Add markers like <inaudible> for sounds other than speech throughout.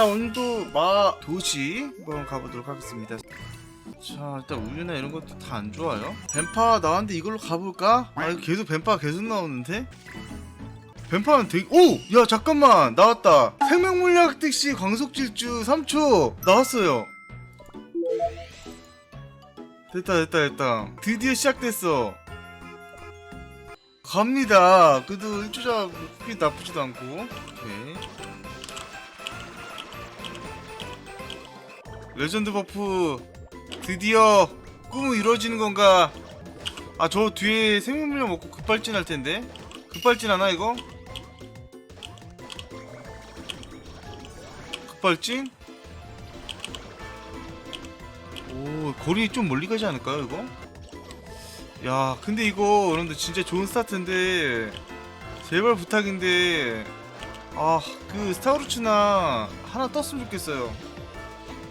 자 오늘도 마 도시 한번 가보도록 하겠습니다. 자 일단 우유나 이런 것도 다 안 좋아요? 뱀파 나왔는데 이걸로 가볼까? 아 이거 계속 뱀파 계속 나오는데? 뱀파는 되게 오! 야 잠깐만! 나왔다! 생명물약 택시 광속질주 3초! 나왔어요! 됐다 됐다 됐다. 드디어 시작됐어. 갑니다. 그래도 1주자 그렇게 나쁘지도 않고. 오케이 레전드 버프 드디어 꿈은 이루어지는 건가? 아 저 뒤에 생명물약 먹고 급발진 할 텐데 급발진 하나 이거? 급발진? 오 거리 좀 멀리 가지 않을까요 이거? 야 근데 이거 여러분들 진짜 좋은 스타트인데 제발 부탁인데 아 그 스타우루츠나 하나 떴으면 좋겠어요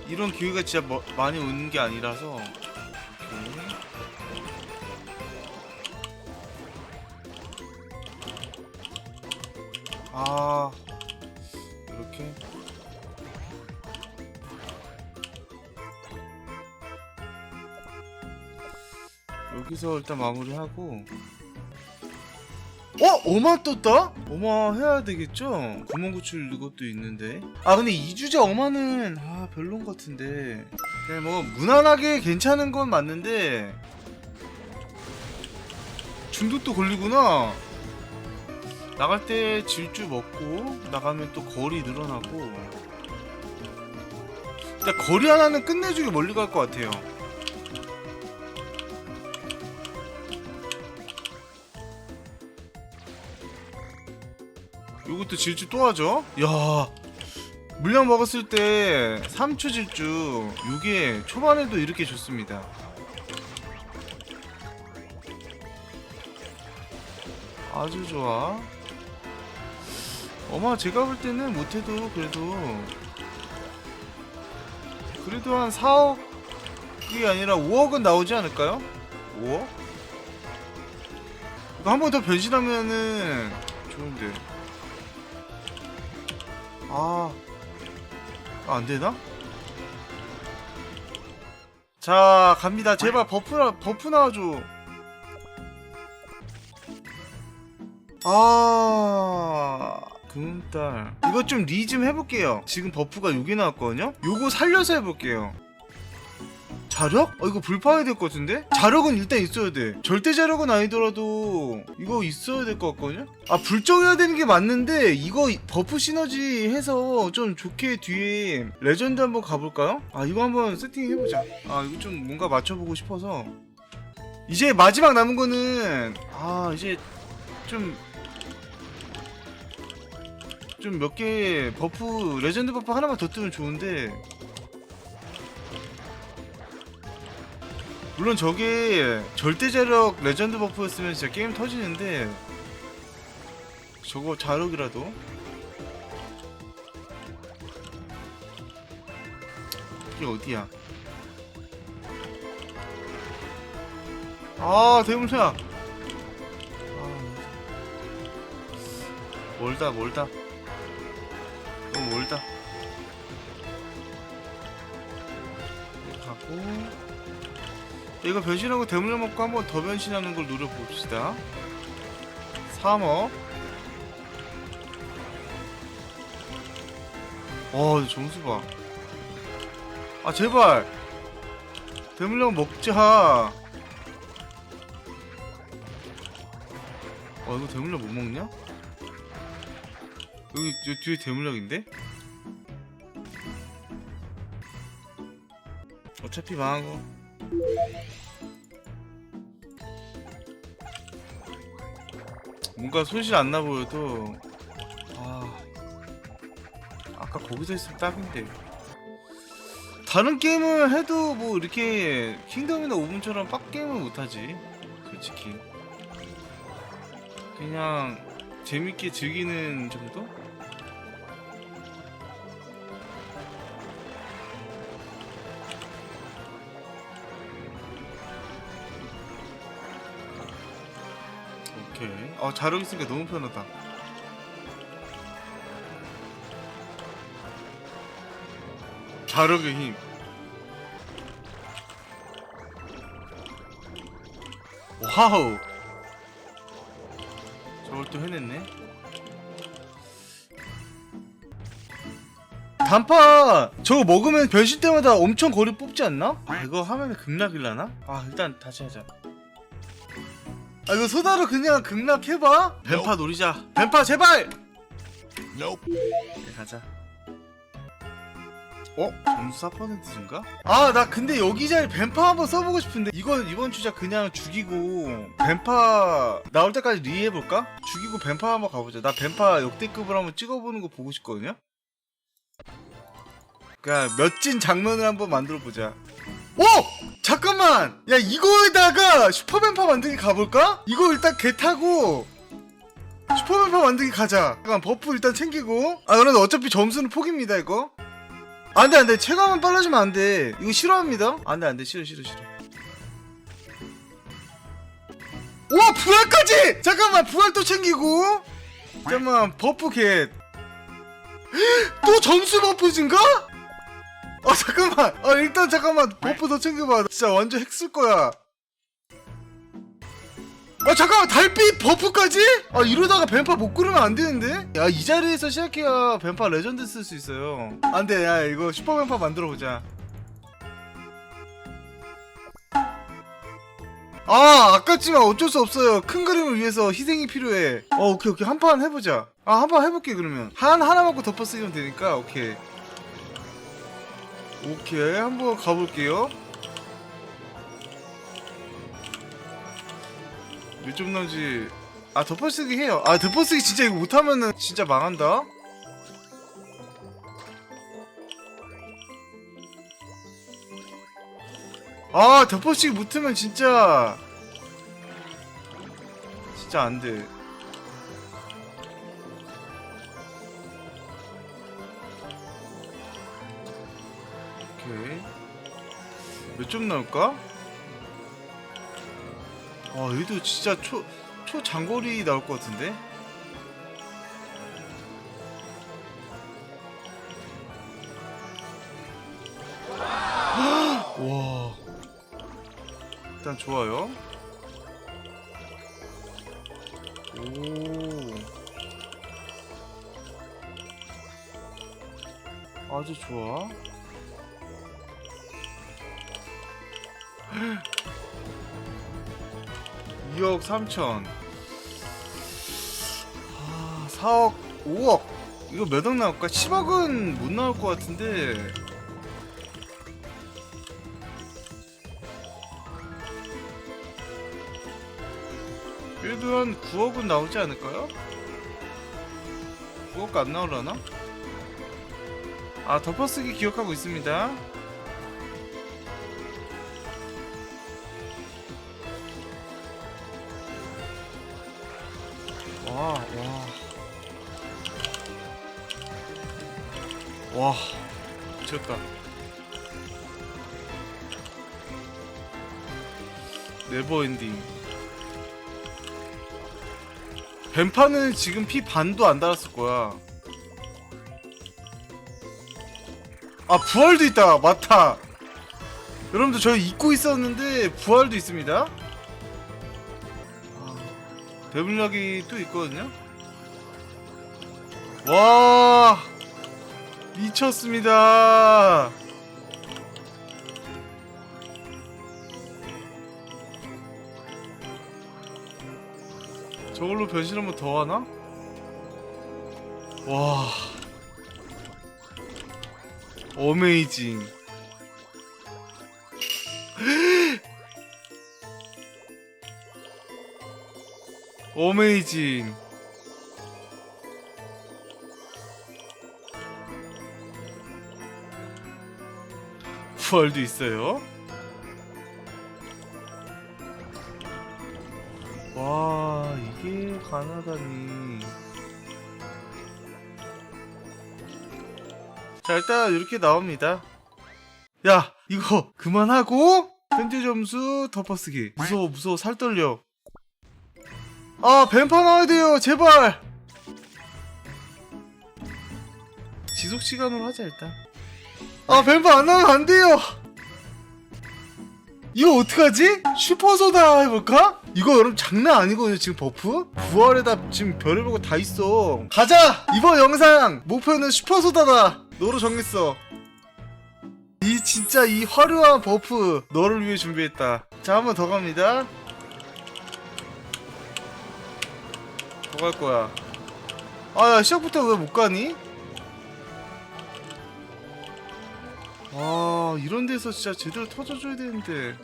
이런 기회가 진짜 뭐- 많이 오는 게 아니라서. 오케이. 아. 이렇게. 여기서 일단 마무리하고 어? 어마 떴다? 어마 해야 되겠죠? 구멍구출 이것도 있는데 아 근데 이주자 어마는 아 별론 것 같은데 그냥 뭐 무난하게 괜찮은 건 맞는데 중독도 걸리구나 나갈 때 질주 먹고 나가면 또 거리 늘어나고 일단 거리 하나는 끝내주게 멀리 갈 것 같아요 요것도 질주 또 하죠? 야 물량 먹었을 때 3초 질주 요게 초반에도 이렇게 좋습니다 아주 좋아 어마 제가 볼 때는 못해도 그래도 그래도 한 4억이 아니라 5억은 나오지 않을까요? 5억? 이거 한 번 더 변신하면은 좋은데 아, 아, 안 되나? 자, 갑니다. 제발 버프, 나- 버프 나와줘. 아, 금달. 이거 좀리 좀 해볼게요. 지금 버프가 6개 나왔거든요? 요거 살려서 해볼게요. 자력? 어, 이거 불파해야 될 것 같은데? 자력은 일단 있어야 돼. 절대 자력은 아니더라도 이거 있어야 될 것 같거든요? 아, 불정해야 되는 게 맞는데 이거 버프 시너지 해서 좀 좋게 뒤에 레전드 한번 가볼까요? 아, 이거 한번 세팅해보자. 아, 이거 좀 뭔가 맞춰보고 싶어서. 이제 마지막 남은 거는 아, 이제 좀 좀 몇 개 버프 레전드 버프 하나만 더 뜨면 좋은데 물론 저게 절대자력 레전드 버프였으면 진짜 게임 터지는데 저거 자력이라도? 이게 어디야? 아 대문사 아, 멀다 멀다. 너무 멀다 이거 변신하고 대물려 먹고 한번 더 변신하는 걸 노려봅시다 3억 와 점수 봐. 아 제발 대물량 먹자. 어 이거 대물량 못 먹냐? 여기 저 뒤에 대물량인데? 어차피 망한 거. 뭔가 손실 안 나 보여도 아 아까 거기서 있으면 딱인데 다른 게임을 해도 뭐 이렇게 킹덤이나 오븐처럼 빡 게임을 못하지 솔직히 그냥 재밌게 즐기는 정도? 아 자력 있으니까 너무 편하다. 자력의 힘. 와우! 저걸 또 해냈네? 단파! 저거 먹으면 변신 때마다 엄청 거리 뽑지 않나? 아, 이거 하면 극락일라나? 아 일단 다시 하자 아 이거 소다로 그냥 극락해봐 뱀파 노리자 뱀파 제발 네, 가자 어? 점수 4%인가? 아 나 근데 여기 자리 뱀파 한번 써보고 싶은데 이건 이번 주자 그냥 죽이고 뱀파 나올 때까지 리해볼까? 죽이고 뱀파 한번 가보자 나 뱀파 역대급을 한번 찍어보는 거 보고 싶거든요? 그니까 멋진 장면을 한번 만들어보자 오! 잠깐만! 야 이거에다가 슈퍼뱀파 만들기 가볼까? 이거 일단 개 타고 슈퍼뱀파 만들기 가자. 잠깐 버프 일단 챙기고. 아 그런데 어차피 점수는 포기입니다 이거. 안돼 안돼. 체감은 빨라지면 안돼. 이거 싫어합니다. 안돼 안돼. 싫어 싫어 싫어. 우와 부활까지! 잠깐만 부활 또 챙기고. 잠깐만 버프 겟또 점수 버프 증가? 아 잠깐만. 아 일단 잠깐만. 버프 더 챙겨봐. 진짜 완전 핵 쓸 거야. 아 잠깐만. 달빛 버프까지? 아 이러다가 뱀파 못 그르면 안 되는데? 야 이 자리에서 시작해야 뱀파 레전드 쓸 수 있어요. 안돼. 야 이거 슈퍼 뱀파 만들어 보자. 아 아깝지만 어쩔 수 없어요. 큰 그림을 위해서 희생이 필요해. 어 오케이 오케이. 한 판 해보자. 아 한 판 해볼게 그러면. 한 하나 맞고 덮어 쓰면 되니까 오케이 오케이 한번 가볼게요. 몇점 나오지 아 덮어쓰기 해요. 아 덮어쓰기 진짜 이거 못하면은 진짜 망한다. 아 덮어쓰기 못하면 진짜 진짜 안돼 몇점 나올까? 아 얘도 진짜 초 초 장거리 나올 것 같은데? 와. 일단 좋아요. 오. 아주 좋아 2억 3천 아 4억 5억 이거 몇 억 나올까? 10억은 못 나올 것 같은데 그래도 한 9억은 나오지 않을까요? 9억 안 나오려나? 아 덮어쓰기 기억하고 있습니다 와, 와. 와, 미쳤다. 네버 엔딩. 뱀파는 지금 피 반도 안 달았을 거야. 아, 부활도 있다. 맞다. 여러분들 저희 잊고 있었는데 부활도 있습니다. 배불락이 또 있거든요. 와 미쳤습니다. 저걸로 변신 한번 더 하나? 와 어메이징. 어메이징. 부활도 있어요? 와 이게 가능하다니. 자 일단 이렇게 나옵니다. 야 이거 그만하고 현재 점수 덮어쓰기. 무서워 무서워. 살 떨려 아 뱀파 나와야 돼요 제발 지속 시간으로 하자 일단 아 뱀파 안 나오면 안 돼요 이거 어떡하지? 슈퍼소다 해볼까? 이거 여러분 장난 아니거든요 지금 버프? 9월에다 지금 별의별 거다 있어 가자! 이번 영상 목표는 슈퍼소다다 너로 정했어 이 진짜 이 화려한 버프 너를 위해 준비했다 자 한 번 더 갑니다 더갈 거야? 아 야 시작부터 왜 못 가니? 아 이런 데서 진짜 제대로 터져줘야 되는데.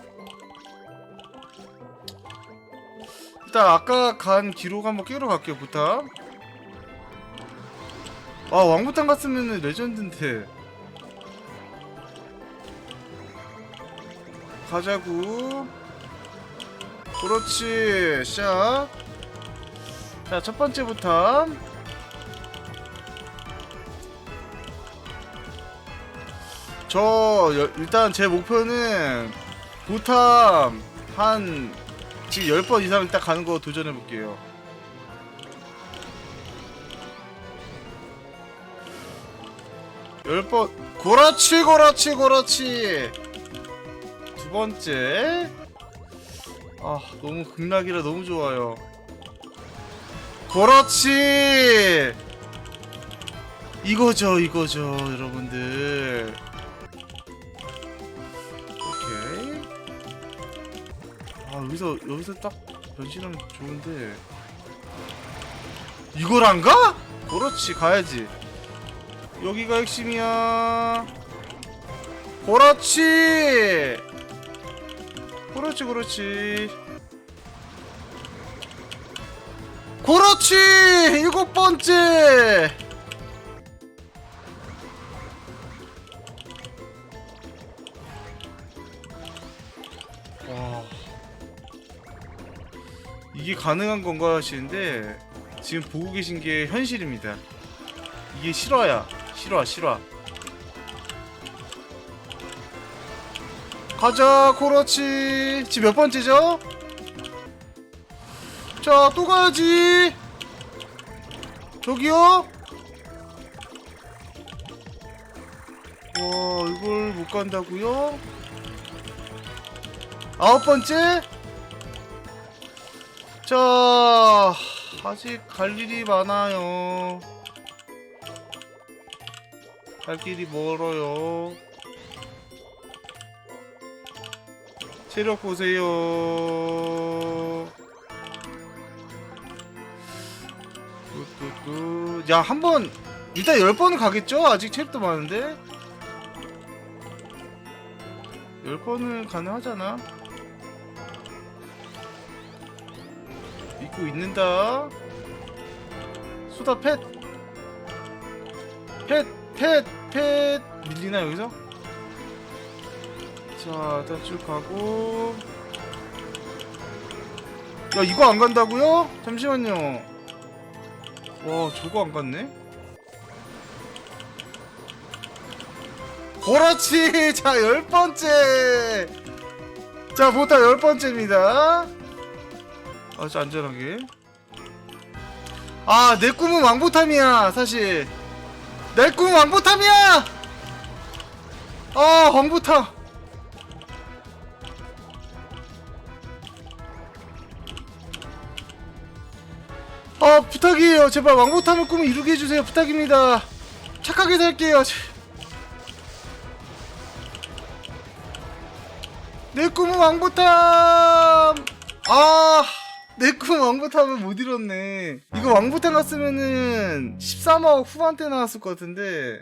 일단 아까 간 기록 한번 깨러 갈게요 부탁 아 왕부탄 갔으면 레전드인데. 가자구. 그렇지 시작 자 첫 번째 부탁 저 여- 일단 제 목표는 보탐 한 지금 10번 이상 일단 가는 거 도전해 볼게요. 열번 그렇지 그렇지 그렇지 두 번째. 아 너무 극락이라 너무 좋아요 그렇지 이거죠 이거죠 여러분들 오케이. 아 여기서 여기서 딱 변신하면 좋은데 이걸 안 가? 그렇지 가야지. 여기가 핵심이야. 그렇지. 그렇지 그렇지. 그렇지 일곱 번째. 와 이게 가능한 건가 하시는데 지금 보고 계신 게 현실입니다. 이게 실화야. 실화, 실화. 가자, 그렇지. 지금 몇 번째죠? 자, 또 가야지. 저기요? 와, 이걸 못 간다고요? 아홉 번째? 자, 아직 갈 일이 많아요. 갈 길이 멀어요. 체력 보세요. 뚜뚜뚜. 야, 한 번, 일단 열 번은 가겠죠? 아직 체력도 많은데? 열 번은 가능하잖아. 믿고 있는다. 수다 펫. 펫, 펫, 펫. 밀리나 여기서? 자, 일단 쭉 가고. 야, 이거 안 간다고요? 잠시만요. 와, 저거 안 갔네? 그렇지! <laughs> 자, 열 번째! 자, 보다 열 번째입니다. 아주 안전하게 아 내 꿈은 왕보탐이야 사실 내 꿈은 왕보탐이야 아 왕보탐 아 부탁이에요 제발 왕보탐의 꿈을 이루게 해주세요 부탁입니다 착하게 살게요 내 꿈은 왕보탐 아 내 꿈 왕부탐은 못 이뤘네. 이거 왕부탐 갔으면은 13억 후반대 나왔을 것 같은데.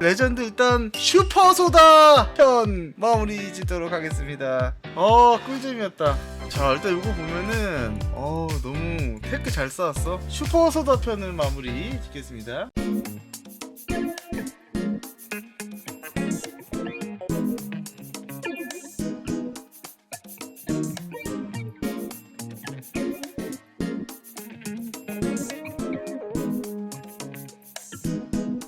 레전드 일단 슈퍼소다 편 마무리 짓도록 하겠습니다. 어 꿀잼이었다. 자 일단 이거 보면은 어 너무 테크 잘 쌓았어. 슈퍼 소다 편을 마무리 짓겠습니다.